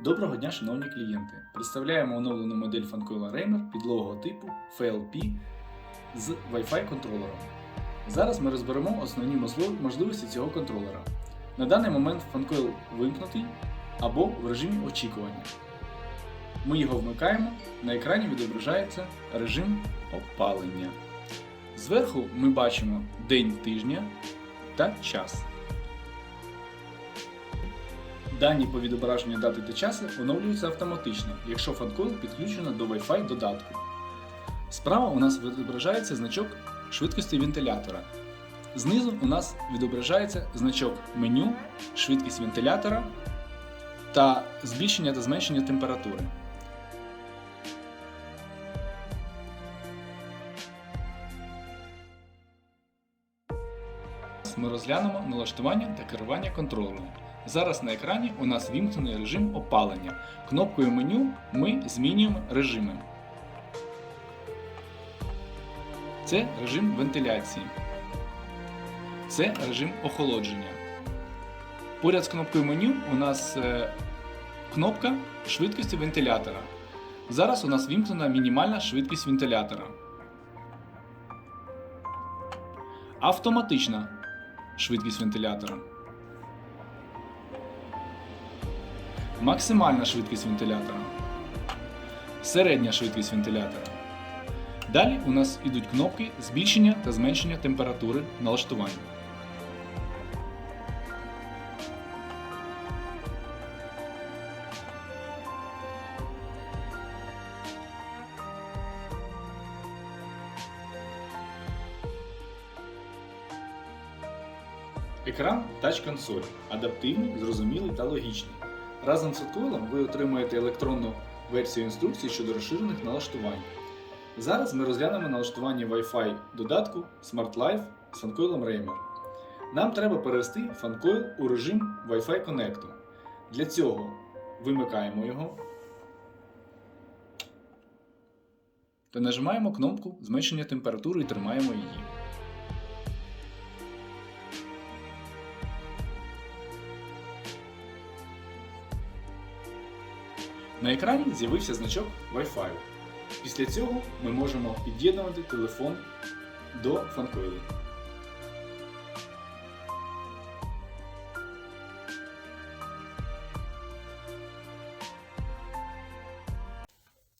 Доброго дня, шановні клієнти! Представляємо оновлену модель фанкойла Reimer під логотипу FLP з Wi-Fi контролером. Зараз ми розберемо основні можливості цього контролера. На даний момент фанкойл вимкнутий або в режимі очікування. Ми його вмикаємо, на екрані відображається режим опалення. Зверху ми бачимо день тижня та час. Дані по відображенню дати та часу оновлюються автоматично, якщо фанкойл підключено до Wi-Fi додатку. Справа у нас відображається значок швидкості вентилятора. Знизу у нас відображається значок меню, швидкість вентилятора та збільшення та зменшення температури. Ми розглянемо налаштування та керування контролером. Зараз на екрані у нас вімкнений режим опалення. Кнопкою меню ми змінюємо режими. Це режим вентиляції. Це режим охолодження. Поряд з кнопкою меню у нас е, кнопка швидкості вентилятора. Зараз у нас вімкнена мінімальна швидкість вентилятора. Автоматична швидкість вентилятора. Максимальна швидкість вентилятора. Середня швидкість вентилятора. Далі у нас йдуть кнопки збільшення та зменшення температури налаштування. Екран Touch консоль адаптивний, зрозумілий та логічний. Разом з фоткойлом ви отримаєте електронну версію інструкції щодо розширених налаштувань. Зараз ми розглянемо налаштування Wi-Fi додатку Smart Life з фанкойлом Reimer. Нам треба перевести фанкойл у режим Wi-Fi Connect. Для цього вимикаємо його та нажимаємо кнопку зменшення температури і тримаємо її. На екрані з'явився значок Wi-Fi. Після цього ми можемо під'єднувати телефон до фанкойлу.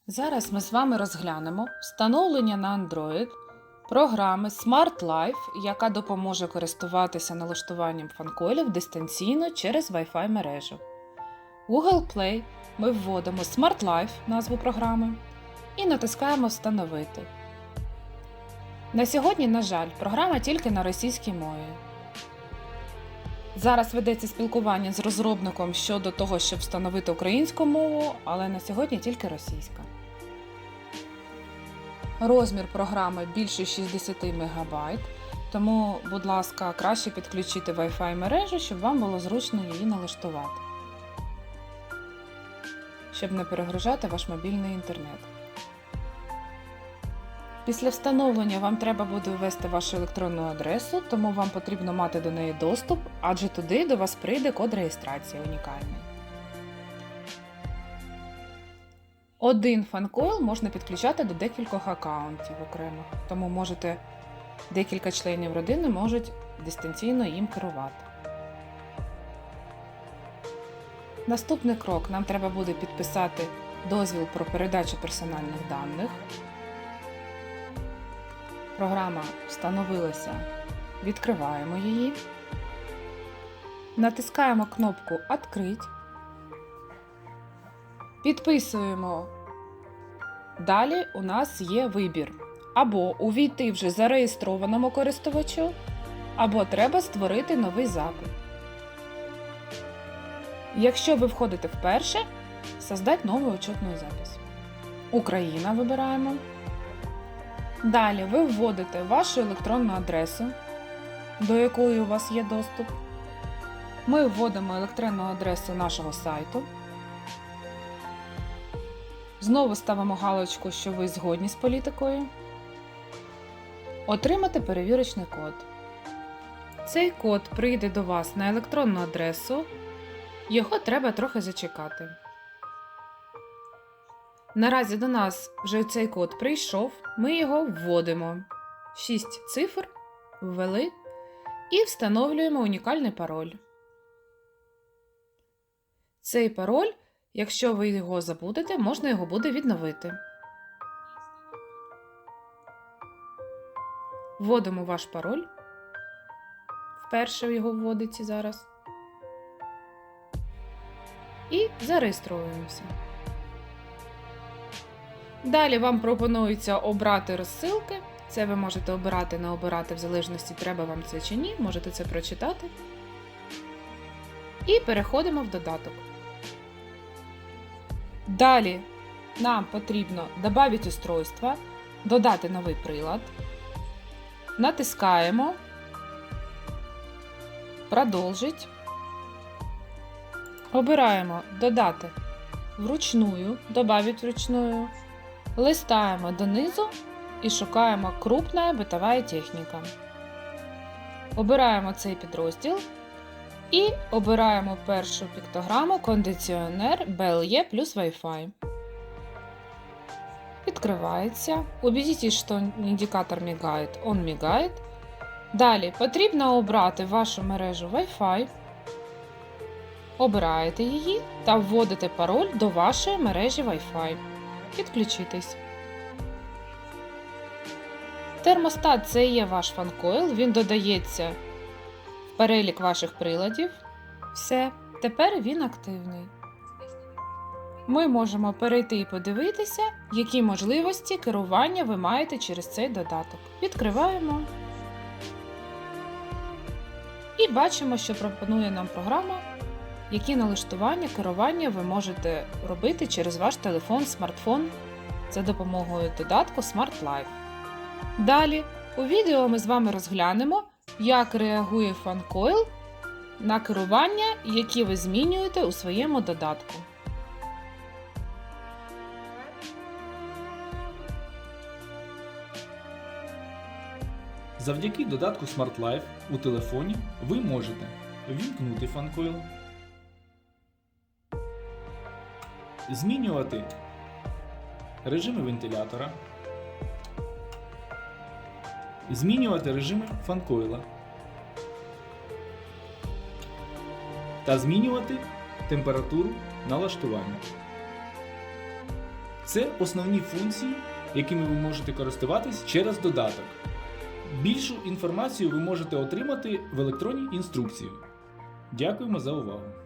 Зараз ми з вами розглянемо встановлення на Android програми Smart Life, яка допоможе користуватися налаштуванням фанкойлів дистанційно через Wi-Fi мережу. Google Play ми вводимо Smart Life назву програми і натискаємо Встановити. На сьогодні, на жаль, програма тільки на російській мові. Зараз ведеться спілкування з розробником щодо того, щоб встановити українську мову, але на сьогодні тільки російська. Розмір програми більше 60 МБ, тому, будь ласка, краще підключити Wi-Fi мережу, щоб вам було зручно її налаштувати, щоб не перегружати ваш мобільний інтернет. Після встановлення вам треба буде ввести вашу електронну адресу, тому вам потрібно мати до неї доступ, адже туди до вас прийде код реєстрації унікальний. Один фанкойл можна підключати до декількох аккаунтів окремо, тому можете декілька членів родини можуть дистанційно їм керувати. Наступний крок нам треба буде підписати дозвіл про передачу персональних даних. Програма встановилася. Відкриваємо її. Натискаємо кнопку Открить. Підписуємо. Далі у нас є вибір. Або увійти вже зареєстрованому користувачу, або треба створити новий запит. Якщо ви входите вперше, создать новий учетний запис. Україна вибираємо. Далі ви вводите вашу електронну адресу, до якої у вас є доступ. Ми вводимо електронну адресу нашого сайту. Знову ставимо галочку, що ви згодні з політикою. Отримати перевірочний код. Цей код прийде до вас на електронну адресу. Його треба трохи зачекати. Наразі до нас вже цей код прийшов, ми його вводимо. 6 цифр ввели і встановлюємо унікальний пароль. Цей пароль, якщо ви його забудете, можна його буде відновити. Вводимо ваш пароль. Вперше його вводиться зараз. І зареєструємося. Далі вам пропонується обрати розсилки. Це ви можете обирати, не обирати, в залежності, треба вам це чи ні. Можете це прочитати. І переходимо в додаток. Далі нам потрібно додати устройство, додати новий прилад. Натискаємо. Продовжить. Обираємо додати вручную, добавить вручную. Листаємо донизу і шукаємо крупна битова техніка. Обираємо цей підрозділ і обираємо першу піктограму кондиціонер BLE плюс Wi-Fi. Відкривається. Убедитесь, що індикатор мігає, он мігає. Далі потрібно обрати вашу мережу Wi-Fi. Обираєте її та вводите пароль до вашої мережі Wi-Fi. Підключитись. Термостат це є ваш фанкойл, він додається в перелік ваших приладів. Все, тепер він активний. Ми можемо перейти і подивитися, які можливості керування ви маєте через цей додаток. Відкриваємо. І бачимо, що пропонує нам програма, які налаштування керування ви можете робити через ваш телефон, смартфон за допомогою додатку Smart Life. Далі у відео ми з вами розглянемо, як реагує FunCoil на керування, які ви змінюєте у своєму додатку. Завдяки додатку Smart Life у телефоні ви можете вімкнути фанкойл, змінювати режими вентилятора, змінювати режими фанкойла та змінювати температуру налаштування. Це основні функції, якими ви можете користуватись через додаток. Більшу інформацію ви можете отримати в електронній інструкції. Дякуємо за увагу!